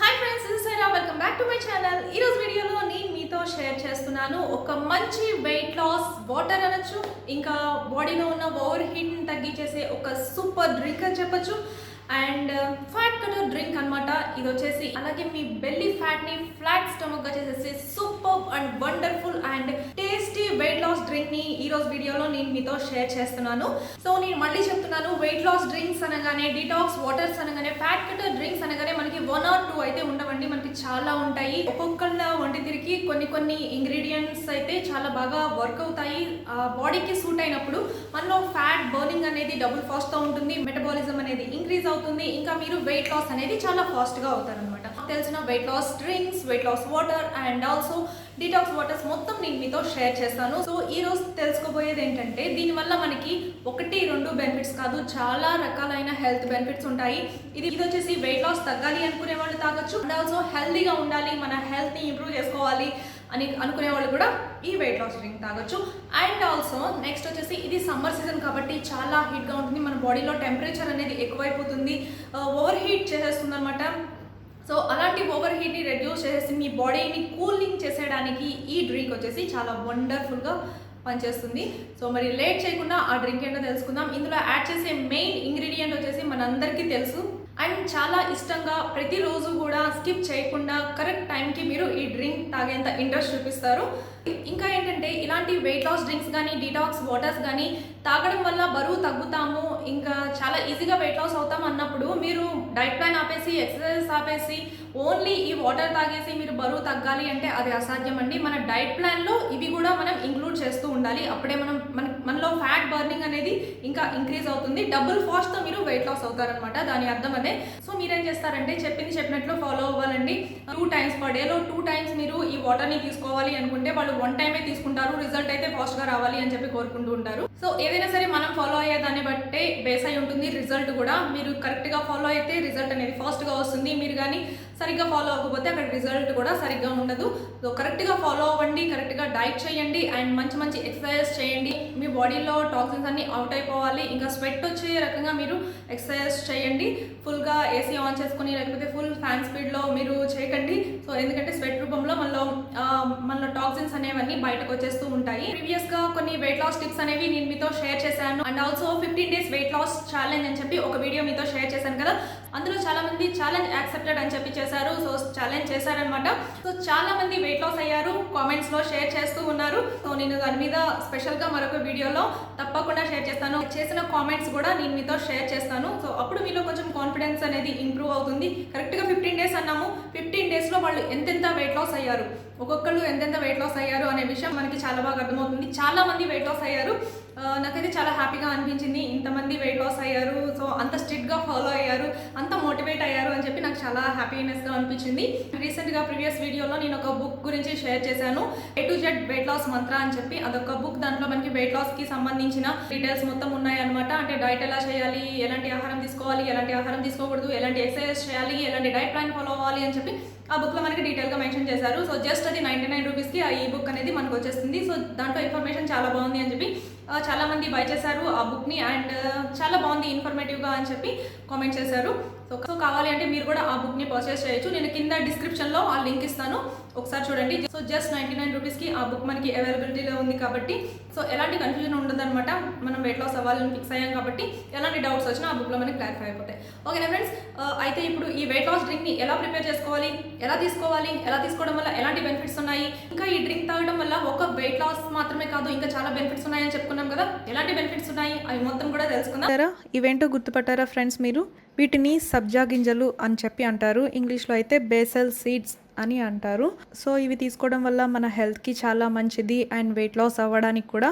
Hi friends ఇది Saira welcome back to my channel ఈరోజు వీడియోలో నేను మీతో షేర్ చేస్తున్నాను ఒక మంచి వెయిట్ లాస్ వాటర్ అనొచ్చు ఇంకా బాడీలో ఉన్న ఓవర్ హీట్ని తగ్గించేసే ఒక సూపర్ డ్రింక్ అని చెప్పొచ్చు. అండ్ ఫ్యాట్ కటర్ డ్రింక్ అన్నమాట. ఇది వచ్చేసి అలాగే మీ బెల్లీ ఫ్యాట్ని ఫ్లాట్ స్టమక్గా చేసేసి సూపర్ అండ్ వండర్ వెయిట్ డ్రింక్ని ఈ రోజు వీడియోలో నేను మీతో షేర్ చేస్తున్నాను. సో నేను మళ్ళీ చెప్తున్నాను వెయిట్ లాస్ డ్రింక్స్ అనగానే డిటాక్స్ వాటర్స్ అనగానే ఫ్యాట్ కటర్ డ్రింక్స్ అనగానే మనకి వన్ ఆర్ టూ అయితే ఉండవండి మనకి చాలా ఉంటాయి. ఒక్కొక్కళ్ళ వంటి తిరిగి కొన్ని కొన్ని ఇంగ్రీడియంట్స్ అయితే చాలా బాగా వర్క్ అవుతాయి. బాడీకి సూట్ అయినప్పుడు మనలో ఫ్యాట్ బర్నింగ్ అనేది డబుల్ ఫాస్ట్గా ఉంటుంది మెటబాలిజం అనేది ఇంక్రీజ్ అవుతుంది ఇంకా మీరు వెయిట్ లాస్ అనేది చాలా ఫాస్ట్గా అవుతారు అనమాట తెలిసిన weight loss drinks weight loss water and also detox waters మొత్తం నేను మీతో షేర్ చేస్తాను. సో ఈ రోజు తెలుసుకోబోయేది ఏంటంటే దీనివల్ల మనకి ఒకటి రెండు బెనిఫిట్స్ కాదు చాలా రకాలైన హెల్త్ బెనిఫిట్స్ ఉంటాయి. ఇది ఇది వచ్చేసి వెయిట్ లాస్ తగ్గాలి అనుకునే వాళ్ళు తాగొచ్చు అండ్ ఆల్సో హెల్తీగా ఉండాలి మన హెల్త్ని ఇంప్రూవ్ చేసుకోవాలి అని అనుకునే వాళ్ళు కూడా ఈ వెయిట్ లాస్ డ్రింక్ తాగొచ్చు. అండ్ ఆల్సో నెక్స్ట్ వచ్చేసి ఇది సమ్మర్ సీజన్ కాబట్టి చాలా హీట్గా ఉంటుంది. మన బాడీలో టెంపరేచర్ అనేది ఎక్కువైపోతుంది. Uh, ఓవర్ హీట్ చేసేస్తుంది అనమాట సో అలాంటి ఓవర్ హీట్ని రెడ్యూస్ చేసేసి మీ బాడీని కూలింగ్ చేసేయడానికి ఈ డ్రింక్ వచ్చేసి చాలా వండర్ఫుల్గా పనిచేస్తుంది. సో మరి లేట్ చేయకుండా ఆ డ్రింక్ ఏంటో తెలుసుకుందాం. ఇందులో యాడ్ చేసే మెయిన్ ఇంగ్రీడియంట్ వచ్చేసి మనందరికీ తెలుసు. అండ్ చాలా ఇష్టంగా ప్రతిరోజు కూడా స్కిప్ చేయకుండా కరెక్ట్ టైంకి మీరు ఈ డ్రింక్ తాగేంత ఇంట్రెస్ట్ చూపిస్తారు. ఇంకా ఏంటంటే ఇలాంటి వెయిట్ లాస్ డ్రింక్స్ కానీ డీటాక్స్ వాటర్స్ కానీ తాగడం వల్ల బరువు తగ్గుతాము ఇంకా చాలా ఈజీగా వెయిట్ లాస్ అవుతాం అన్నప్పుడు మీరు డైట్ ప్లాన్ ఆపేసి ఎక్సర్సైజెస్ ఆపేసి ఓన్లీ ఈ వాటర్ తాగేసి మీరు బరువు తగ్గాలి అంటే అది అసాధ్యం అండి. మన డైట్ ప్లాన్లో ఇవి కూడా మనం ఇంక్లూడ్ చేస్తూ ఉండాలి. అప్పుడే మనం మన మనలో ఫ్యాట్ బర్నింగ్ అనేది ఇంకా ఇంక్రీజ్ అవుతుంది. డబుల్ ఫాస్ట్తో మీరు వెయిట్ లాస్ అవుతారనమాట దాని అర్థం అదే. సో మీరేం చేస్తారంటే చెప్పింది చెప్పినట్లు ఫాలో అవ్వాలండి. టూ టైమ్స్ పర్ డేలో టూ టైమ్స్ మీరు ఈ వాటర్ని తీసుకోవాలి అనుకుంటే వాళ్ళు వన్ టైమే తీసుకుంటారు రిజల్ట్ అయితే ఫాస్ట్గా రావాలి అని చెప్పి కోరుకుంటూ ఉంటారు. సో ఏదైనా సరే మనం ఫాలో అయ్యే దాన్ని బట్టే బేస్ అయి ఉంటుంది రిజల్ట్ కూడా. మీరు కరెక్ట్గా ఫాలో అయితే రిజల్ట్ అనేది ఫాస్ట్గా వస్తుంది. మీరు కానీ సరిగ్గా ఫాలో అవ్వకపోతే అక్కడ రిజల్ట్ కూడా సరిగ్గా ఉండదు. సో కరెక్ట్గా ఫాలో అవ్వండి కరెక్ట్గా డైట్ చేయండి అండ్ మంచి మంచి ఎక్సర్సైజ్ చేయండి. మీ బాడీలో టాక్సిన్స్ అన్ని అవుట్ అయిపోవాలి. ఇంకా స్వెట్ వచ్చే రకంగా మీరు ఎక్సర్సైజ్ చేయండి. ఫుల్గా ఏసీ ఆన్ చేసుకుని లేకపోతే ఫుల్ ఫ్యాన్ స్పీడ్లో మీరు చేయకండి. సో ఎందుకంటే స్వెట్ రూపంలో మనలో మన మనలో టాక్సిన్స్ అనేవన్నీ బయటకు వచ్చేస్తూ ఉంటాయి. ప్రీవియస్గా కొన్ని వెయిట్ లాస్ టిప్స్ అనేవి నేను మీతో షేర్ చేశాను. And also fifteen days weight loss challenge అని చెప్పి ఒక వీడియో మీతో షేర్ చేశాను కదా. అందులో చాలా మంది ఛాలెంజ్ యాక్సెప్టెడ్ అని చెప్పి చేశారు. సో ఛాలెంజ్ చేశారనమాట సో చాలా మంది వెయిట్ లాస్ అయ్యారు. కామెంట్స్లో షేర్ చేస్తూ ఉన్నారు. సో నేను దాని మీద స్పెషల్గా మరొక వీడియోలో తప్పకుండా షేర్ చేస్తాను. చేసిన కామెంట్స్ కూడా నేను మీతో షేర్ చేస్తాను. సో అప్పుడు మీలో కొంచెం కాన్ఫిడెన్స్ అనేది ఇంప్రూవ్ అవుతుంది. కరెక్ట్గా ఫిఫ్టీన్ డేస్ అన్నాము. ఫిఫ్టీన్ డేస్లో వాళ్ళు ఎంతెంత వెయిట్ లాస్ అయ్యారు? ఒక్కొక్కళ్ళు ఎంతెంత వెయిట్ లాస్ అయ్యారు? అనే విషయం మనకి చాలా బాగా అర్థమవుతుంది. చాలా మంది వెయిట్ లాస్ అయ్యారు. నాకైతే చాలా హ్యాపీగా అనిపించింది. ఇంతమంది వెయిట్ లాస్ అయ్యారు. సో అంత స్ట్రిక్ట్గా ఫాలో అయ్యారు. అంత మోటివేట్ అయ్యారు అని చెప్పి నాకు చాలా హ్యాపీనెస్గా అనిపించింది. రీసెంట్గా ప్రీవియస్ వీడియోలో నేను ఒక బుక్ గురించి షేర్ చేశాను. A to Z weight loss మంత్ర అని చెప్పి అదొక బుక్ దాంట్లో మనకి వెయిట్ లాస్కి సంబంధించిన డీటెయిల్స్ మొత్తం ఉన్నాయన్నమాట. అంటే డైట్ ఎలా చేయాలి? ఎలాంటి ఆహారం తీసుకోవాలి? ఎలాంటి ఆహారం తీసుకోకూడదు? ఎలాంటి ఎక్సర్సైజ్ చేయాలి? ఎలాంటి డైట్ ప్లాన్ ఫాలో అవ్వాలి అని చెప్పి ఆ బుక్లో మనకి డీటెయిల్గా మెన్షన్ చేశారు. సో జస్ట్ అది నైంటీ నైన్ రూపీస్కి ఆ ఈ బుక్ అనేది మనకు వచ్చేస్తుంది సో దాంట్లో ఇన్ఫర్మేషన్ చాలా బాగుంది అని చెప్పి చాలామంది చాలా మంది బై చేశారు ఆ బుక్ని అండ్ చాలా బాగుంది ఇన్ఫర్మేటివ్గా అని చెప్పి కామెంట్ చేశారు. సో సో కావాలి అంటే మీరు కూడా ఆ బుక్ని పర్చేస్ చేయొచ్చు. నేను కింద డిస్క్రిప్షన్లో ఆ లింక్ ఇస్తాను. ఒకసారి చూడండి. సో జస్ట్ నైంటీ నైన్ రూపీస్కి ఆ బుక్ మనకి అవైలబిలిటీలో ఉంది కాబట్టి సో ఎలాంటి కన్ఫ్యూజన్ ఉండదన్నమాట. మనం వెయిట్ లాస్ అవ్వాలని ఫిక్స్ అయ్యాం కాబట్టి ఎలాంటి డౌట్స్ వచ్చినా ఆ బుక్లో మనకి క్లారిఫై అయిపోతాయి. ఓకేనా ఫ్రెండ్స్ uh, అయితే ఇప్పుడు ఈ వెయిట్ లాస్ డ్రింక్ని ఎలా ప్రిపేర్ చేసుకోవాలి? ఎలా తీసుకోవాలి? ఎలా తీసుకోవడం వల్ల ఎలాంటి బెనిఫిట్స్ ఉన్నాయి? ఇంకా ఈ డ్రింక్ తాగడం వల్ల ఒక వెయిట్ లాస్ మాత్రమే కాదు ఇంకా చాలా బెనిఫిట్స్ ఉన్నాయని చెప్పుకున్నాం కదా. ఎలాంటి బెనిఫిట్స్ ఉన్నాయి? అవి మొత్తం కూడా తెలుసుకుందాం. ఈవెంట్ ఇవేంటో గుర్తుపట్టారా ఫ్రెండ్స్ మీరు? వీటిని సబ్జా గింజలు అని చెప్పి అంటారు. ఇంగ్లీష్లో అయితే బేసల్ సీడ్స్ అని అంటారు. సో ఇవి తీసుకోవడం వల్ల మన హెల్త్కి చాలా మంచిది అండ్ వెయిట్ లాస్ అవ్వడానికి కూడా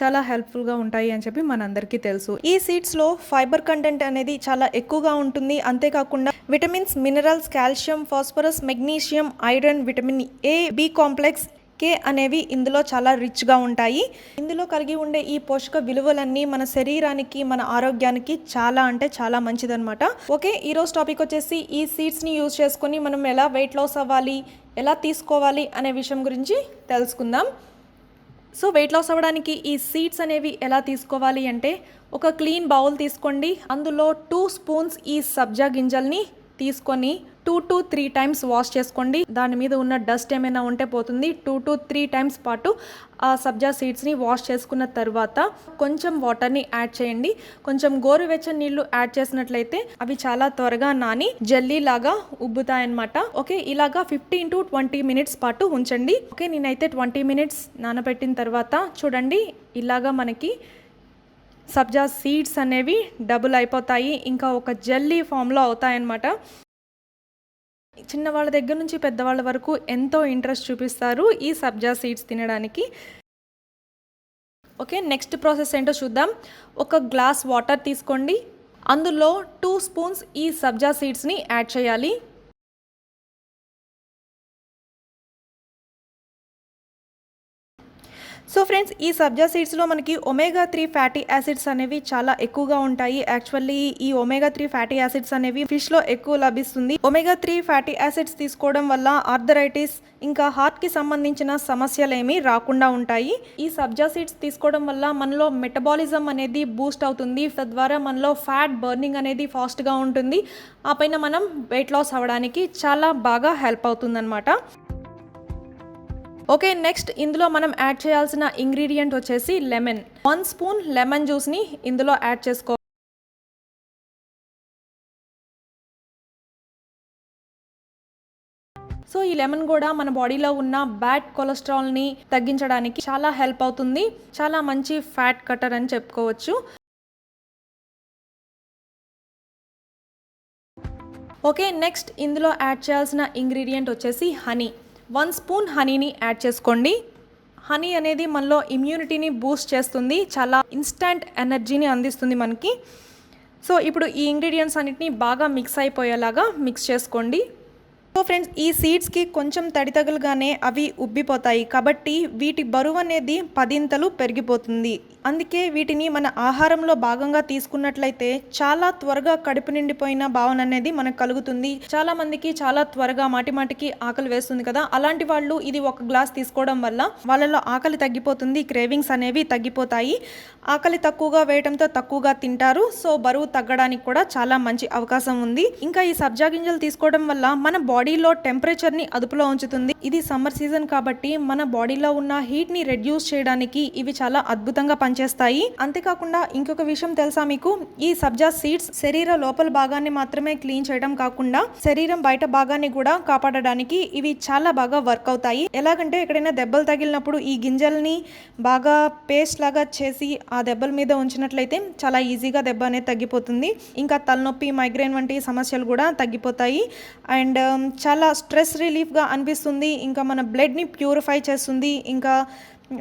చాలా హెల్ప్ఫుల్గా ఉంటాయి అని చెప్పి మనందరికీ తెలుసు. ఈ సీడ్స్లో ఫైబర్ కంటెంట్ అనేది చాలా ఎక్కువగా ఉంటుంది. అంతేకాకుండా vitamins minerals calcium phosphorus magnesium iron vitamin A B complex K అనేవి ఇందులో చాలా రిచ్గా ఉంటాయి. ఇందులో కలిగి ఉండే ఈ పోషక విలువలన్నీ మన శరీరానికి మన ఆరోగ్యానికి చాలా అంటే చాలా మంచిదనమాట ఓకే ఈరోజు టాపిక్ వచ్చేసి ఈ సీడ్స్ని యూజ్ చేసుకొని మనం ఎలా వెయిట్ లాస్ అవ్వాలి ఎలా తీసుకోవాలి అనే విషయం గురించి తెలుసుకుందాం. సో వెయిట్ లాస్ అవ్వడానికి ఈ సీడ్స్ అనేవి ఎలా తీసుకోవాలి అంటే ఒక క్లీన్ బౌల్ తీసుకోండి. అందులో టూ స్పూన్స్ ఈ సబ్జా గింజల్ని తీసుకొని two to three times wash చేసుకోండి. దాని మీద ఉన్న డస్ట్ ఏమైనా ఉంటే పోతుంది. టూ టు త్రీ టైమ్స్ పాటు ఆ సబ్జా సీడ్స్ని వాష్ చేసుకున్న తర్వాత కొంచెం వాటర్ని యాడ్ చేయండి. కొంచెం గోరువెచ్చని నీళ్ళు యాడ్ చేసినట్లయితే అవి చాలా త్వరగా నాని జల్లీ లాగా ఉబ్బుతాయన్నమాట. ఓకే ఇలాగా ఫిఫ్టీన్ టు ట్వంటీ మినిట్స్ పాటు ఉంచండి. ఓకే నేనైతే ట్వంటీ మినిట్స్ నానబెట్టిన తర్వాత చూడండి ఇలాగా మనకి సబ్జా సీడ్స్ అనేవి డబుల్ అయిపోతాయి. ఇంకా ఒక జల్లీ ఫామ్లో అవుతాయన్నమాట. చిన్నవాళ్ళ దగ్గర నుంచి పెద్దవాళ్ళ వరకు ఎంతో ఇంట్రెస్ట్ చూపిస్తారు ఈ సబ్జా సీడ్స్ తినడానికి. ఓకే నెక్స్ట్ ప్రాసెస్ ఏంటో చూద్దాం. ఒక గ్లాస్ వాటర్ తీసుకోండి. అందులో టూ స్పూన్స్ ఈ సబ్జా సీడ్స్ని యాడ్ చేయాలి. సో ఫ్రెండ్స్ ఈ సబ్జా సీడ్స్లో మనకి ఒమేగా త్రీ ఫ్యాటీ యాసిడ్స్ అనేవి చాలా ఎక్కువగా ఉంటాయి. యాక్చువల్లీ ఈ ఒమేగా త్రీ ఫ్యాటీ యాసిడ్స్ అనేవి ఫిష్లో ఎక్కువ లభిస్తుంది. ఒమేగా త్రీ ఫ్యాటీ యాసిడ్స్ తీసుకోవడం వల్ల ఆర్థరైటిస్ ఇంకా హార్ట్కి సంబంధించిన సమస్యలు రాకుండా ఉంటాయి. ఈ సబ్జా సీడ్స్ తీసుకోవడం వల్ల మనలో మెటబాలిజం అనేది బూస్ట్ అవుతుంది. తద్వారా మనలో ఫ్యాట్ బర్నింగ్ అనేది ఫాస్ట్గా ఉంటుంది. ఆ పైన మనం వెయిట్ లాస్ అవ్వడానికి చాలా బాగా హెల్ప్ అవుతుందన్నమాట. ఓకే నెక్స్ట్ ఇందులో మనం యాడ్ చేయాల్సిన ఇంగ్రీడియంట్ వచ్చేసి లెమన్ వన్ స్పూన్ లెమన్ జ్యూస్ని ఇందులో యాడ్ చేసుకో సో ఈ లెమన్ కూడా మన బాడీలో ఉన్న బ్యాడ్ కొలెస్ట్రాల్ని తగ్గించడానికి చాలా హెల్ప్ అవుతుంది. చాలా మంచి ఫ్యాట్ కటర్ అని చెప్పుకోవచ్చు. ఓకే నెక్స్ట్ ఇందులో యాడ్ చేయాల్సిన ఇంగ్రీడియంట్ వచ్చేసి హనీ వన్ స్పూన్ హనీని యాడ్ చేసుకోండి. హనీ అనేది మనలో ఇమ్యూనిటీని బూస్ట్ చేస్తుంది. చాలా ఇన్స్టంట్ ఎనర్జీని అందిస్తుంది మనకి. సో ఇప్పుడు ఈ ఇంగ్రీడియంట్స్ అన్నిటిని బాగా మిక్స్ అయిపోయేలాగా మిక్స్ చేసుకోండి. సో ఫ్రెండ్స్ ఈ సీడ్స్కి కొంచెం తడి తగులుగానే అవి ఉబ్బిపోతాయి. కాబట్టి వీటి బరువు అనేది పదింతలు పెరిగిపోతుంది. అందుకే వీటిని మన ఆహారంలో భాగంగా తీసుకున్నట్లయితే చాలా త్వరగా కడుపు నిండిపోయిన భావన అనేది మనకు కలుగుతుంది. చాలా మందికి చాలా త్వరగా మాటిమాటికి ఆకలి వేస్తుంది కదా. అలాంటి వాళ్ళు ఇది ఒక గ్లాస్ తీసుకోవడం వల్ల వాళ్ళలో ఆకలి తగ్గిపోతుంది క్రేవింగ్స్ అనేవి తగ్గిపోతాయి. ఆకలి తక్కువగా వేయడంతో తక్కువగా తింటారు. సో బరువు తగ్గడానికి కూడా చాలా మంచి అవకాశం ఉంది. ఇంకా ఈ సబ్జా గింజలు తీసుకోవడం వల్ల మన బాడీలో టెంపరేచర్ని అదుపులో ఉంచుతుంది. ఇది సమ్మర్ సీజన్ కాబట్టి మన బాడీలో ఉన్న హీట్ని రెడ్యూస్ చేయడానికి ఇవి చాలా అద్భుతంగా పనిచేస్తాయి. అంతేకాకుండా ఇంకొక విషయం తెలుసా మీకు? ఈ సబ్జా సీడ్స్ శరీర లోపల భాగాన్ని మాత్రమే క్లీన్ చేయడం కాకుండా శరీరం బయట భాగాన్ని కూడా కాపాడడానికి ఇవి చాలా బాగా వర్క్ అవుతాయి. ఎలాగంటే ఎక్కడైనా దెబ్బలు తగిలినప్పుడు ఈ గింజల్ని బాగా పేస్ట్ లాగా చేసి ఆ దెబ్బల మీద ఉంచినట్లయితే చాలా ఈజీగా దెబ్బ అనేది తగ్గిపోతుంది. ఇంకా తలనొప్పి మైగ్రేన్ వంటి సమస్యలు కూడా తగ్గిపోతాయి. అండ్ చాలా స్ట్రెస్ రిలీఫ్గా అనిపిస్తుంది. ఇంకా మన బ్లడ్ని ప్యూరిఫై చేస్తుంది. ఇంకా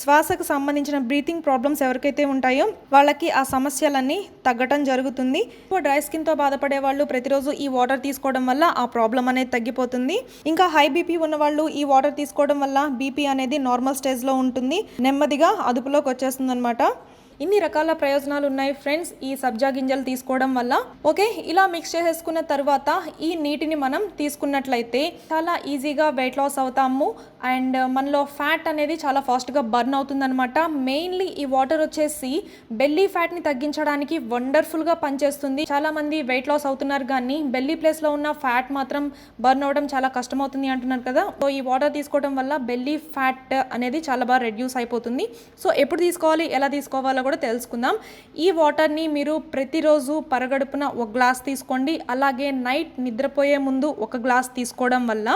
శ్వాసకు సంబంధించిన బ్రీతింగ్ ప్రాబ్లమ్స్ ఎవరికైతే ఉంటాయో వాళ్ళకి ఆ సమస్యలన్నీ తగ్గటం జరుగుతుంది. డ్రై స్కిన్తో బాధపడే వాళ్ళు ప్రతిరోజు ఈ వాటర్ తీసుకోవడం వల్ల ఆ ప్రాబ్లం అనేది తగ్గిపోతుంది. ఇంకా హై బీపీ ఉన్న వాళ్ళు ఈ వాటర్ తీసుకోవడం వల్ల బీపీ అనేది నార్మల్ స్టేజ్లో ఉంటుంది. నెమ్మదిగా అదుపులోకి వచ్చేస్తుంది అనమాట ఇన్ని రకాల ప్రయోజనాలు ఉన్నాయి ఫ్రెండ్స్ ఈ సబ్జా గింజలు తీసుకోవడం వల్ల. ఓకే ఇలా మిక్స్ చేసేసుకున్న తర్వాత ఈ నీటిని మనం తీసుకున్నట్లయితే చాలా ఈజీగా వెయిట్ లాస్ అవుతాము. అండ్ మనలో ఫ్యాట్ అనేది చాలా ఫాస్ట్గా బర్న్ అవుతుందనమాట మెయిన్లీ ఈ వాటర్ వచ్చేసి బెల్లీ ఫ్యాట్ని తగ్గించడానికి వండర్ఫుల్గా పనిచేస్తుంది. చాలా మంది వెయిట్ లాస్ అవుతున్నారు కానీ బెల్లీ ప్లేస్లో ఉన్న ఫ్యాట్ మాత్రం బర్న్ అవ్వడం చాలా కష్టమవుతుంది అంటున్నారు కదా. సో ఈ వాటర్ తీసుకోవడం వల్ల బెల్లీ ఫ్యాట్ అనేది చాలా బాగా రెడ్యూస్ అయిపోతుంది. సో ఎప్పుడు తీసుకోవాలి ఎలా తీసుకోవాలో కూడా తెలుసుకుందాం. ఈ వాటర్ని మీరు ప్రతిరోజు పరగడుపున ఒక గ్లాస్ తీసుకోండి. అలాగే నైట్ నిద్రపోయే ముందు ఒక గ్లాస్ తీసుకోవడం వల్ల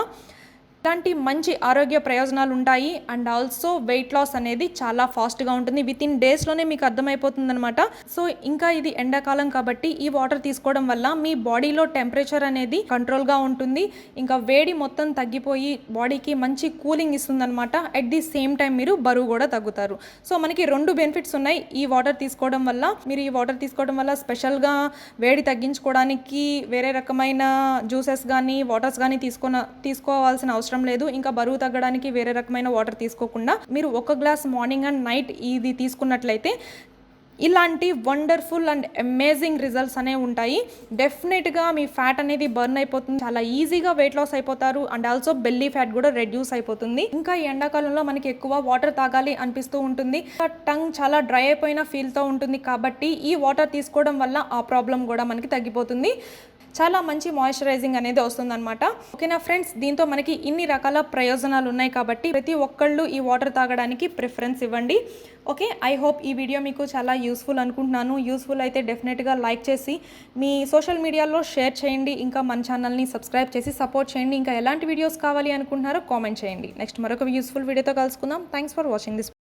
ఇలాంటి మంచి ఆరోగ్య ప్రయోజనాలు ఉంటాయి. అండ్ ఆల్సో వెయిట్ లాస్ అనేది చాలా ఫాస్ట్గా ఉంటుంది. విత్ ఇన్ డేస్లోనే మీకు అర్థమైపోతుంది అనమాట సో ఇంకా ఇది ఎండాకాలం కాబట్టి ఈ వాటర్ తీసుకోవడం వల్ల మీ బాడీలో టెంపరేచర్ అనేది కంట్రోల్గా ఉంటుంది. ఇంకా వేడి మొత్తం తగ్గిపోయి బాడీకి మంచి కూలింగ్ ఇస్తుందన్నమాట. అట్ ది సేమ్ టైం మీరు బరువు కూడా తగ్గుతారు. సో మనకి రెండు బెనిఫిట్స్ ఉన్నాయి ఈ వాటర్ తీసుకోవడం వల్ల. మీరు ఈ వాటర్ తీసుకోవడం వల్ల స్పెషల్గా వేడి తగ్గించుకోవడానికి వేరే రకమైన జ్యూసెస్ కానీ వాటర్స్ కానీ తీసుకున్న తీసుకోవాల్సిన అవసరం అవసరం లేదు. ఇంకా బరువు తగ్గడానికి వేరే రకమైన వాటర్ తీసుకోకుండా మీరు ఒక గ్లాస్ మార్నింగ్ అండ్ నైట్ ఇది తీసుకున్నట్లయితే ఇలాంటి వండర్ఫుల్ అండ్ అమేజింగ్ రిజల్ట్స్ అనేవి ఉంటాయి. డెఫినెట్గా మీ ఫ్యాట్ అనేది బర్న్ అయిపోతుంది. చాలా ఈజీగా వెయిట్ లాస్ అయిపోతారు. అండ్ ఆల్సో బెల్లీ ఫ్యాట్ కూడా రెడ్యూస్ అయిపోతుంది. ఇంకా ఈ ఎండాకాలంలో మనకి ఎక్కువ వాటర్ తాగాలి అనిపిస్తూ ఉంటుంది. టంగ్ చాలా డ్రై అయిపోయిన ఫీల్తో ఉంటుంది. కాబట్టి ఈ వాటర్ తీసుకోవడం వల్ల ఆ ప్రాబ్లం కూడా మనకి తగ్గిపోతుంది. చాలా మంచి మాయిశ్చరైజింగ్ అనేది వస్తుందన్నమాట. ఓకేనా ఫ్రెండ్స్ దీంతో మనకి ఇన్ని రకాల ప్రయోజనాలు ఉన్నాయి కాబట్టి ప్రతి ఒక్కళ్ళు ఈ వాటర్ తాగడానికి ప్రిఫరెన్స్ ఇవ్వండి. ఓకే ఐ హోప్ ఈ వీడియో మీకు చాలా యూస్ఫుల్ అనుకుంటున్నాను. యూస్ఫుల్ అయితే డెఫినెట్గా లైక్ చేసి మీ సోషల్ మీడియాలో షేర్ చేయండి. ఇంకా మన ఛానల్ని సబ్స్క్రైబ్ చేసి సపోర్ట్ చేయండి. ఇంకా ఎలాంటి వీడియోస్ కావాలి అనుకుంటున్నారో కామెంట్ చేయండి. నెక్స్ట్ మరొక యూస్ఫుల్ వీడియోతో కలుసుకుందాం. Thanks for watching this